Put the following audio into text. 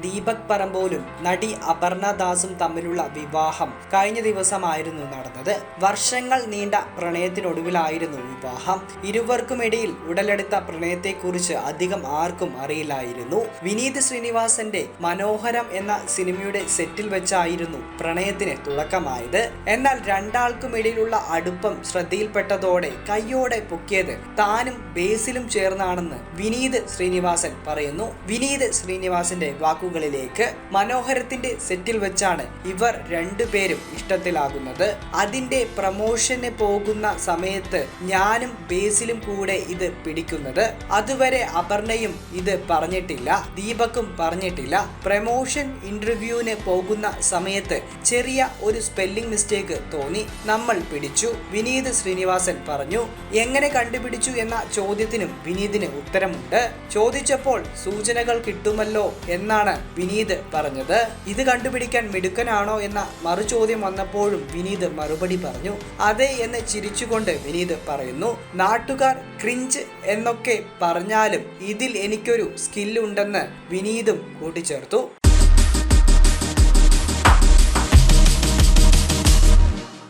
ദീപക് പറമ്പോലും നടി അപർണ ദാസും തമ്മിലുള്ള വിവാഹം കഴിഞ്ഞ ദിവസമായിരുന്നു നടന്നത്. വർഷങ്ങൾ നീണ്ട പ്രണയത്തിനൊടുവിലായിരുന്നു വിവാഹം. ഇരുവർക്കുമിടയിൽ ഉടലെടുത്ത പ്രണയത്തെക്കുറിച്ച് അധികം ആർക്കും അറിയില്ലായിരുന്നു. വിനീത് ശ്രീനിവാസന്റെ മനോഹരം എന്ന സിനിമയുടെ സെറ്റിൽ വെച്ചായിരുന്നു പ്രണയത്തിന് തുടക്കമായത്. എന്നാൽ രണ്ടാൾക്കുമിടയിലുള്ള അടുപ്പം ശ്രദ്ധയിൽപ്പെട്ടതോടെ കയ്യോടെ പൊക്കിയത് താനും ബേസിലും ചേർന്നാണെന്ന് വിനീത് ശ്രീനിവാസൻ പറയുന്നു. വിനീത് ശ്രീനിവാസന്റെ വാക്കുകളിലേക്ക് മനോഹരത്തിന്റെ സെറ്റിൽ വെച്ചാണ് ഇവർ രണ്ടുപേരും ഇഷ്ടത്തിലാകുന്നത്. അതിന്റെ പ്രമോഷന് പോകുന്ന സമയത്ത് ഞാനും ബേസിലും കൂടെ ഇത് പിടിക്കുന്നത്. അതുവരെ അപർണയും ഇത് പറഞ്ഞിട്ടില്ല ദീപക്കും പറഞ്ഞിട്ടില്ല. പ്രമോഷൻ ഇന്റർവ്യൂവിന് പോകുന്ന സമയത്ത് ചെറിയ ഒരു സ്പെല്ലിംഗ് മിസ്റ്റേക്ക് തോന്നി. നമ്മൾ പിടിച്ചു. വിനീത് ശ്രീനിവാസൻ പറഞ്ഞു എങ്ങനെ കണ്ടുപിടിച്ചു? എന്ന ചോദ്യത്തിനും വിനീതിന് ഉത്തരമുണ്ട്. ചോദിച്ചപ്പോൾ സൂചനകൾ കിട്ടുമല്ലോ എന്നാണ് വിനീത് പറഞ്ഞത്. ഇത് കണ്ടുപിടിക്കാൻ മിടുക്കനാണോ എന്ന മറുചോദ്യം വന്നപ്പോഴും വിനീത് മറുപടി പറഞ്ഞു. അതെ എന്ന് ചിരിച്ചുകൊണ്ട് വിനീത് പറയുന്നു. നാട്ടുകാർ ക്രിഞ്ച് എന്നൊക്കെ പറഞ്ഞാലും ഇതിൽ എനിക്കൊരു സ്കില്ലുണ്ടെന്ന് വിനീതും കൂട്ടിച്ചേർത്തു.